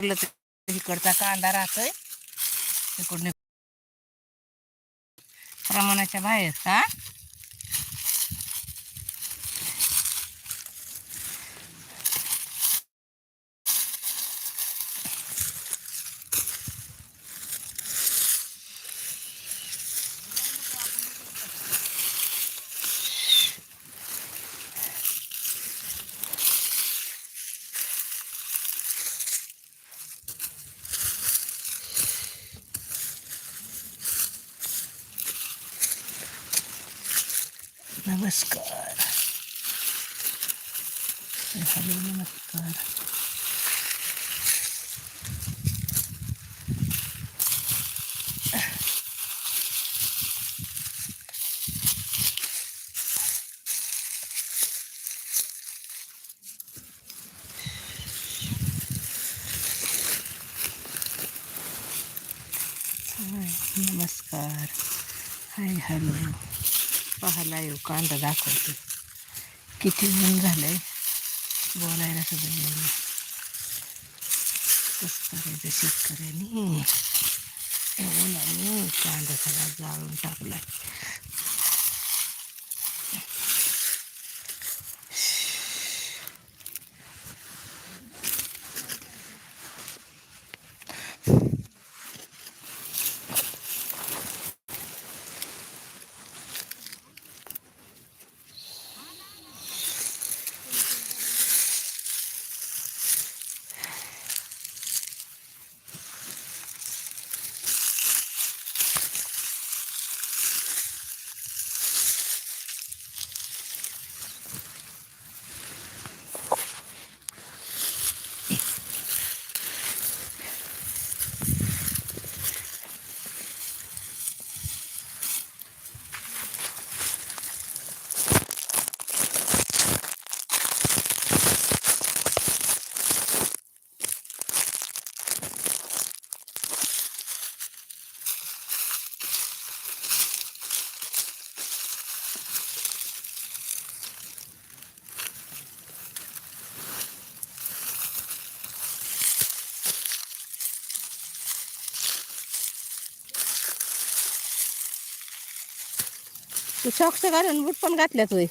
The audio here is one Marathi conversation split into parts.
इकडचा कांदा राहतोय. इकडून प्रमाणाच्या बाहेर का नमस्कार हॅलो नमस्कार हाय नमस्कार हाय हॅलो पाहायला येऊ कांदा दाखवते किती ऊन आहे बोलायला सुद्धा येईल कसं करायचं शेतकऱ्यांनी. ऊनाने कांदा सगळा जाळून टाकला तू सॉक्स घालून बूट पण घातल्यात होय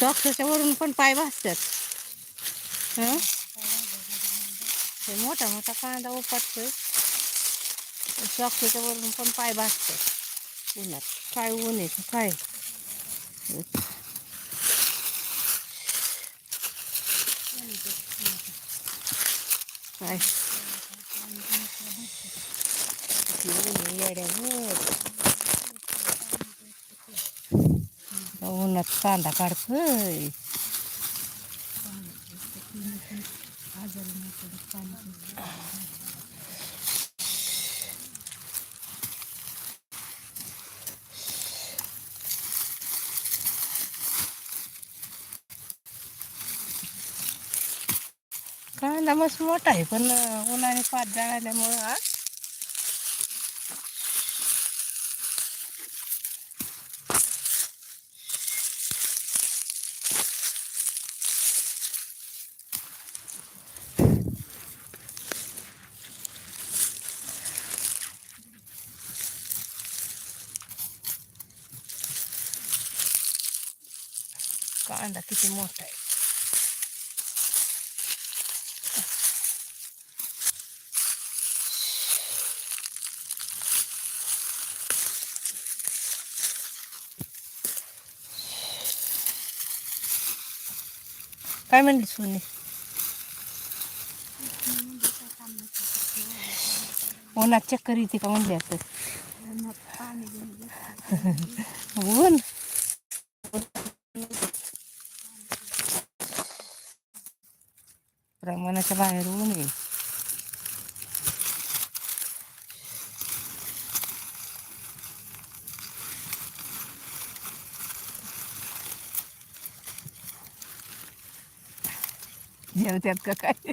सॉक्सच्या वरून पण पाय भासतात. हां? मोठा मोठा कांदा उपाटतोय. सॉक्सच्या वरून पण पाय भासतात. उन्हात. काय ऊन आहे काय काय येड्या ऊन कांदा काढतोय कांदा मस्त मोठा आहे पण उन्हाने पात जाळल्यामुळं हा? कांदा किती मोठा आहे काय म्हणली सोनी उन्हात चक्कर येते का म्हणली असं ऊन प्रमाणाच्या बाहेर ऊन आहे जेवत्यात का काय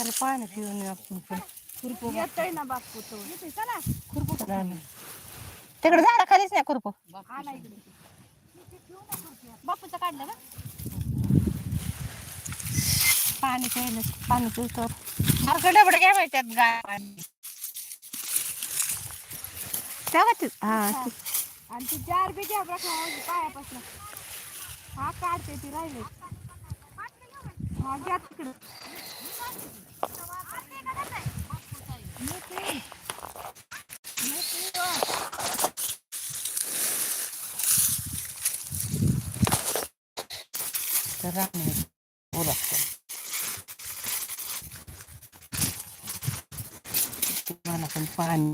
चला पाणी पिऊन येऊ आपण पण. खुरपू येतोय ना बापू तो. येतोय चला. खुरपू ना. तिकडे झाडा खालीच नाही खुरपो. आला इकडे. बापूचं काढलं का? पाणी प्यायलं पाणी पिवतो सारखं डबड घ्या माहिती त्यात गाय पाणी. तेव्हा ते? हा आणि ती चार बी घ्या पायापासून. हा काढते ती राहिले. हा घ्या तिकडं. तर राहणार बोला मला पण पाणी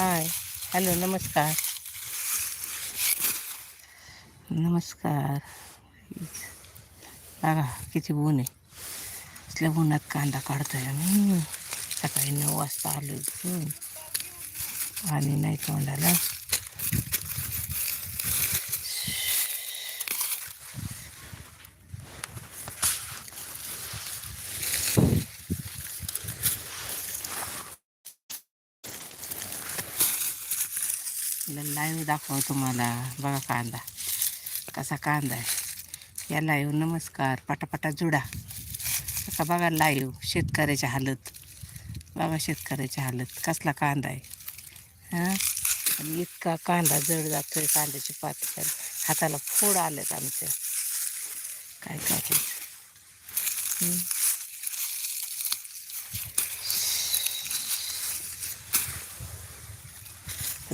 हाय. हॅलो नमस्कार. नमस्कार. बघा किती ऊन आहे. असल्या उन्हात कांदा काढतोय आम्ही. सकाळी नऊ वाजता आलो आणि नाही तोंडाला लाईव्ह दाखव तुम्हाला. बघा कांदा. कसा कांदा आहे. या लाईव्ह नमस्कार. पटापटा जुडा. का बघा लाईव्ह शेतकऱ्याची हालत. बघा शेतकऱ्याची हालत. कसला कांदा आहे. हां? आणि इतका कांदा जड जातोय कांद्याची पात हाताला फोड आलेत आमच्या. काय करायचं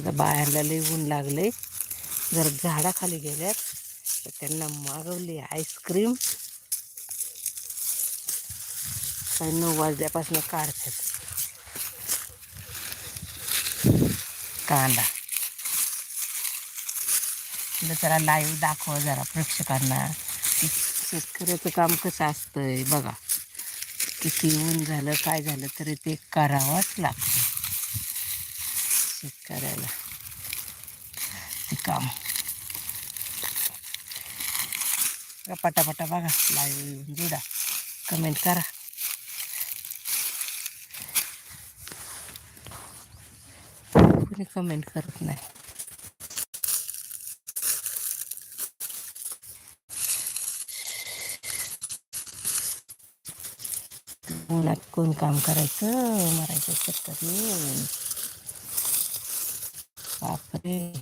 आता बाहेरला लई ऊन लागले जर झाडाखाली गेल्यात तर त्यांना मागवली आईस्क्रीम. काही नऊ वाजल्यापासून काढतात. कांदा. म्हटलं जरा लाईव्ह दाखव जरा प्रेक्षकांना. की शेतकऱ्याचं काम कसं असतंय बघा. किती ऊन झालं काय झालं तरी ते करावंच लागतं. शेतकऱ्याला ते काम बघा, पटापटा बघा लाईव्ह जुडा कमेंट करा कोणी कमेंट करत नाही उन्हात कोण काम करायचं मरायचं शेतकरी happening